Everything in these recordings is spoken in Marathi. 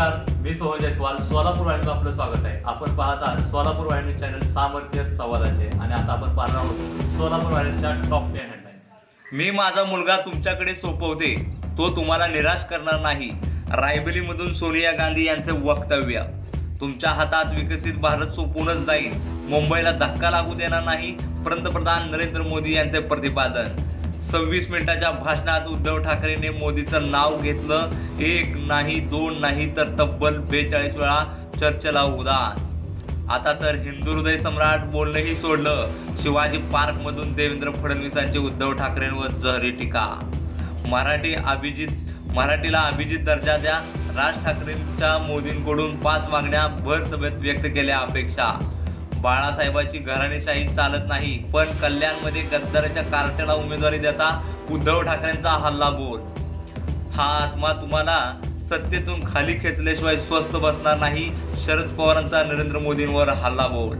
नमस्कार मी सोहन जयस्वाल सोलापूर वाहिनीचं आपलं स्वागत आहे. आपण पाहत आहात सोलापूर वाहिनी चॅनल सामर्थ्य संवादाचे आणि आता आपण पाहणार आहोत सोलापूर वाहिनीच्या टॉप टेन हेडलाईन्स मी माझा मुलगा तुमच्याकडे सोपवते. तो तुम्हाला निराश करणार नाही. रायबेलीमधून सोनिया गांधी यांचे वक्तव्य. तुमच्या हातात विकसित भारत सोपूनच जाईल. मुंबईला धक्का लागू देणार नाही. पंतप्रधान नरेंद्र मोदी यांचे प्रतिपादन. सव्वीस मिनिटाच्या भाषणात उद्धव ठाकरेने मोदीचं नाव घेतलं. एक नाही दोन नाही तर तब्बल बेचाळीस वेळा चर्चेला उदान आता तर हिंदू हृदय सम्राट बोलणंही सोडलं. शिवाजी पार्क मधून देवेंद्र फडणवीसांची उद्धव ठाकरेंवर जहरी टीका. मराठी अभिजित मराठीला अभिजित दर्जा द्या. राज ठाकरेंच्या मोदींकडून पाच मागण्या भर सभेत व्यक्त केल्या अपेक्षा. बाळासाहेबांची घराणेशाही चालत नाही पण कल्याणमध्ये गद्दाराच्या कार्टेला उमेदवारी देता उद्धव ठाकरेंचा हल्ला बोल. हा आत्मा तुम्हाला सत्तेतून खाली खेचल्याशिवाय स्वस्थ बसणार नाही शरद पवारांचा नरेंद्र मोदींवर हल्ला बोल.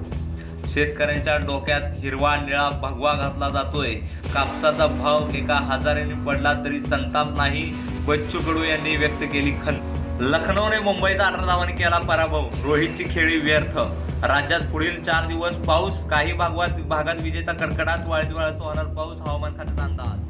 शेतकऱ्यांच्या डोक्यात हिरवा निळा भगवा घातला जातोय. कापसाचा भाव एका हजाराने पडला तरी संताप नाही बच्चू कडू यांनी व्यक्त केली खंत. लखनौने मुंबईचा अठरा धावांनी केला पराभव. रोहितची खेळी व्यर्थ. राज्यात पुढील चार दिवस पाऊस काही भागात भागात विजेचा कडकडाट वाळदिवाळाचा होणार पाऊस हवामान खात्याचा अंदाज.